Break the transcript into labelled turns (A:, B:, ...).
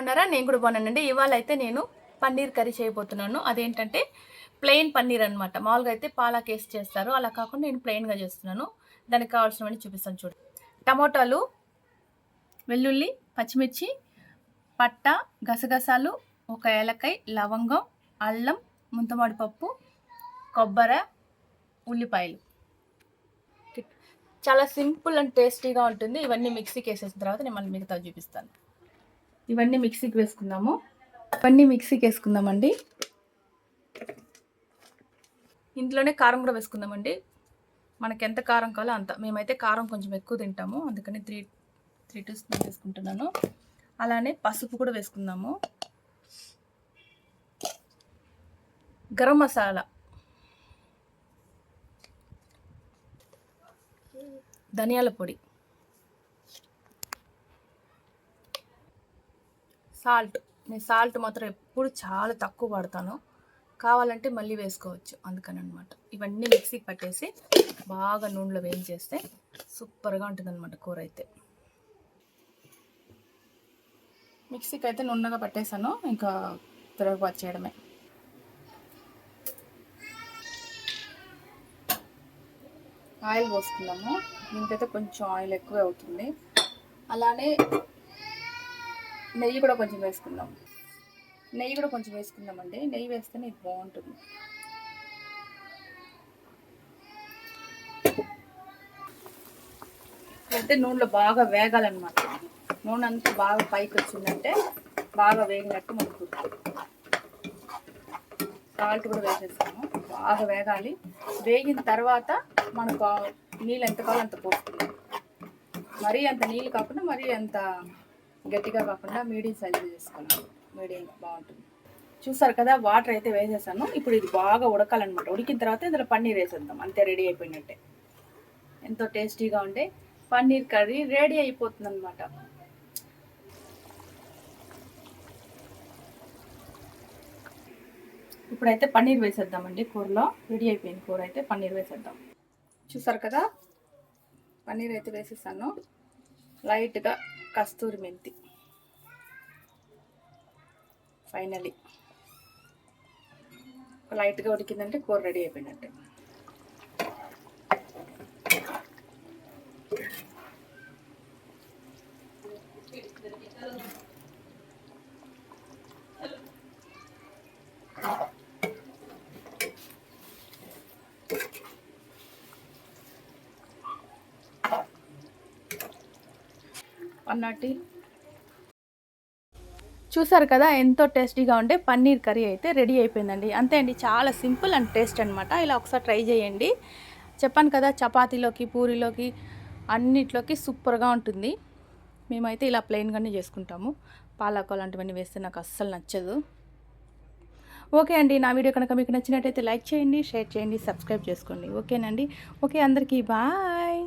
A: బాగున్నారా? నేను కూడా బాగున్నానండి. ఇవాళ అయితే నేను పన్నీర్ కర్రీ చేయబోతున్నాను. అదేంటంటే ప్లెయిన్ పన్నీర్ అనమాట మామూలుగా అయితే పాలక్ వేసి చేస్తారు. అలా కాకుండా నేను ప్లెయిన్గా చేస్తున్నాను. దానికి కావాల్సినవన్నీ చూపిస్తాను చూడు. టమోటాలు వెల్లుల్లి పచ్చిమిర్చి పట్ట గసగసాలు ఒక ఏలకాయ లవంగం అల్లం ముంతమాడి పప్పు కొబ్బరి ఉల్లిపాయలు. చాలా సింపుల్ అండ్ టేస్టీగా ఉంటుంది. ఇవన్నీ మిక్సీకి వేసేసిన తర్వాత నేను మళ్ళీ మిగతా చూపిస్తాను. ఇవన్నీ మిక్సీకి వేసుకుందాము. ఇవన్నీ మిక్సీకి వేసుకుందామండి. ఇంట్లోనే కారం కూడా వేసుకుందామండి. మనకి ఎంత కారం కావాలో అంత. మేమైతే కారం కొంచెం ఎక్కువ తింటాము. అందుకని త్రీ త్రీ టీ స్పూన్ వేసుకుంటున్నాను అలానే పసుపు కూడా వేసుకుందాము. గరం మసాలా. ధనియాల పొడి. సాల్ట్ నేను సాల్ట్ మాత్రం ఎప్పుడు చాలా తక్కువ పడతాను కావాలంటే మళ్ళీ వేసుకోవచ్చు అందుకని అనమాట ఇవన్నీ మిక్సీకి పట్టేసి బాగా నూనెలో వేయించేస్తే సూపర్గా ఉంటుంది అనమాట కూర అయితే మిక్సీకి అయితే నున్నగా పట్టేసాను ఇంకా తిరగబాటు చేయడమే. ఆయిల్ పోసుకున్నాము దీనికైతే కొంచెం ఆయిల్ ఎక్కువే అవుతుంది. అలానే నెయ్యి కూడా కొంచెం వేసుకుందాం. నెయ్యి కూడా కొంచెం వేసుకుందామండి. నెయ్యి వేస్తేనే ఇది బాగుంటుంది. అయితే నూనెలో బాగా వేగాలన్నమాట. నూనె అంతా బాగా పైకి వచ్చిందంటే బాగా వేగినట్టు మనకు సాల్ట్ కూడా వేసేస్తాము. బాగా వేగాలి. వేగిన తర్వాత మనకు నీళ్ళు ఎంత కావాలో అంత పోసుకుందాం. మరీ అంత నీళ్ళు కాకుండా మరీ అంత గట్టిగా కాకుండా మీడియం సైజు చేసుకున్నాను మీడియం బాగుంటుంది. చూసారు కదా వాటర్ అయితే వేసేసాను. ఇప్పుడు ఇది బాగా ఉడకాలన్నమాట. ఉడికిన తర్వాత ఇందులో పన్నీర్ వేసేద్దాం. అంతే రెడీ అయిపోయినట్టే. ఎంతో టేస్టీగా ఉండే పన్నీర్ కర్రీ రెడీ అయిపోతుంది అనమాట ఇప్పుడైతే పన్నీర్ వేసేద్దామండి కూరలో. రెడీ అయిపోయింది కూర అయితే పన్నీర్ వేసేద్దాం. చూసారు కదా? పన్నీర్ అయితే వేసేసాను. లైట్గా కస్తూరి మెంతి. ఫైనలీ. లైట్గా ఉడికిందంటే కూర రెడీ అయిపోయినట్టు. వన్ అన్నటి చూసారు కదా ఎంతో టేస్టీగా ఉండే పన్నీర్ కర్రీ అయితే రెడీ అయిపోయిందండి. అంతే అండి చాలా సింపుల్ అండ్ టేస్ట్ అనమాట ఇలా ఒకసారి ట్రై చేయండి. చెప్పాను కదా చపాతీలోకి పూరీలోకి అన్నిట్లోకి సూపర్గా ఉంటుంది. మేమైతే ఇలా ప్లెయిన్గానే చేసుకుంటాము. పాలకో లాంటివన్నీ వేస్తే నాకు అస్సలు నచ్చదు. ఓకే అండి నా వీడియో కనుక మీకు నచ్చినట్టయితే లైక్ చేయండి షేర్ చేయండి సబ్స్క్రైబ్ చేసుకోండి. ఓకేనండి ఓకే అందరికీ బాయ్.